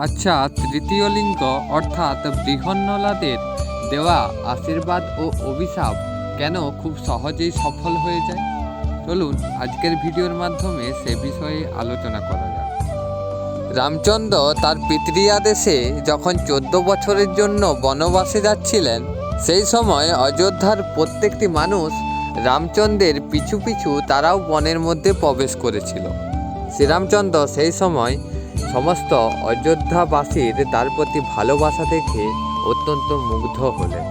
আচ্ছা তৃতীয় লিঙ্গ অর্থাৎ বৃহন্নলাদের দেওয়া আশীর্বাদ ও অভিশাপ কেন খুব সহজেই সফল হয়ে যায়? চলুন, আজকের ভিডিওর মাধ্যমে সে বিষয়ে আলোচনা করা যাক। রামচন্দ্র তার পিতৃয়াদেশে যখন চোদ্দ বছরের জন্য বনবাসে যাচ্ছিলেন, সেই সময় অযোধ্যার প্রত্যেকটি মানুষ রামচন্দ্রের পিছু পিছু তারাও বনের মধ্যে প্রবেশ করেছিল। শ্রীরামচন্দ্র সেই সময় সমস্ত অযোধ্যাবাসীর তার প্রতি ভালোবাসা দেখে অত্যন্ত মুগ্ধ হলেন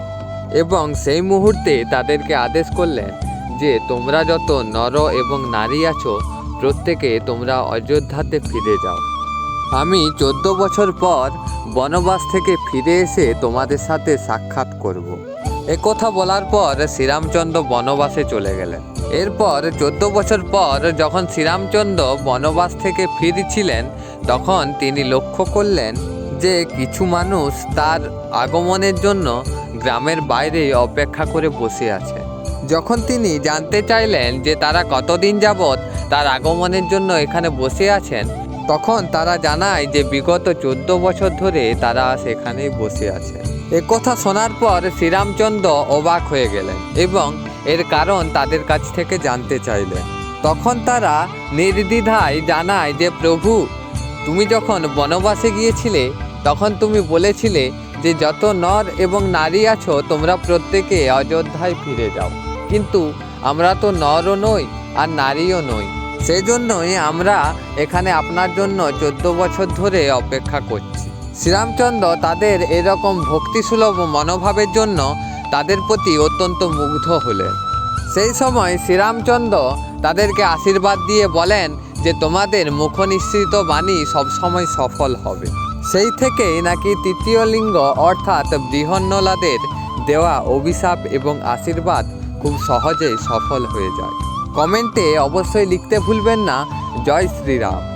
এবং সেই মুহূর্তে তাদেরকে আদেশ করলেন যে তোমরা যত নর এবং নারী আছো, প্রত্যেকে তোমরা অযোধ্যাতে ফিরে যাও আমি চোদ্দ বছর পর বনবাস থেকে ফিরে এসে তোমাদের সাথে সাক্ষাৎ করব। কথা বলার পর শ্রীরামচন্দ্র বনবাসে চলে গেলেন। এরপর চোদ্দ বছর পর যখন শ্রীরামচন্দ্র বনবাস থেকে ফিরছিলেন, তখন তিনি লক্ষ্য করলেন যে কিছু মানুষ তার আগমনের জন্য গ্রামের বাইরে অপেক্ষা করে বসে আছে। যখন তিনি জানতে চাইলেন যে তারা কতদিন যাবৎ তার আগমনের জন্য এখানে বসে আছেন তখন তারা জানায় যে বিগত চোদ্দ বছর ধরে তারা সেখানেই বসে আছে। কথা শোনার পর শ্রীরামচন্দ্র অবাক হয়ে গেলেন এবং এর কারণ তাদের কাছ থেকে জানতে চাইলেন। তখন তারা নির্দ্বিধায় জানায় যে, প্রভু, তুমি যখন বনবাসে গিয়েছিলে, তখন তুমি বলেছিলে যে, যত নর এবং নারী আছো, তোমরা প্রত্যেকে অযোধ্যায় ফিরে যাও। কিন্তু আমরা তো নরও নই আর নারীও নই। সেই জন্যই আমরা এখানে আপনার জন্য চোদ্দ বছর ধরে অপেক্ষা করছি। শ্রীরামচন্দ্র তাদের এরকম ভক্তিসুলভ মনোভাবের জন্য তাদের প্রতি অত্যন্ত মুগ্ধ হলেন। সেই সময় শ্রীরামচন্দ্র তাদেরকে আশীর্বাদ দিয়ে বলেন যে তোমাদের মুখনিসৃত বাণী সবসময় সফল হবে। সেই থেকেই নাকি তৃতীয় লিঙ্গ অর্থাৎ বৃহন্নলাদের দেওয়া অভিশাপ এবং আশীর্বাদ খুব সহজেই সফল হয়ে যায়। কমেন্টে অবশ্যই লিখতে ভুলবেন না। জয় শ্রীরাম।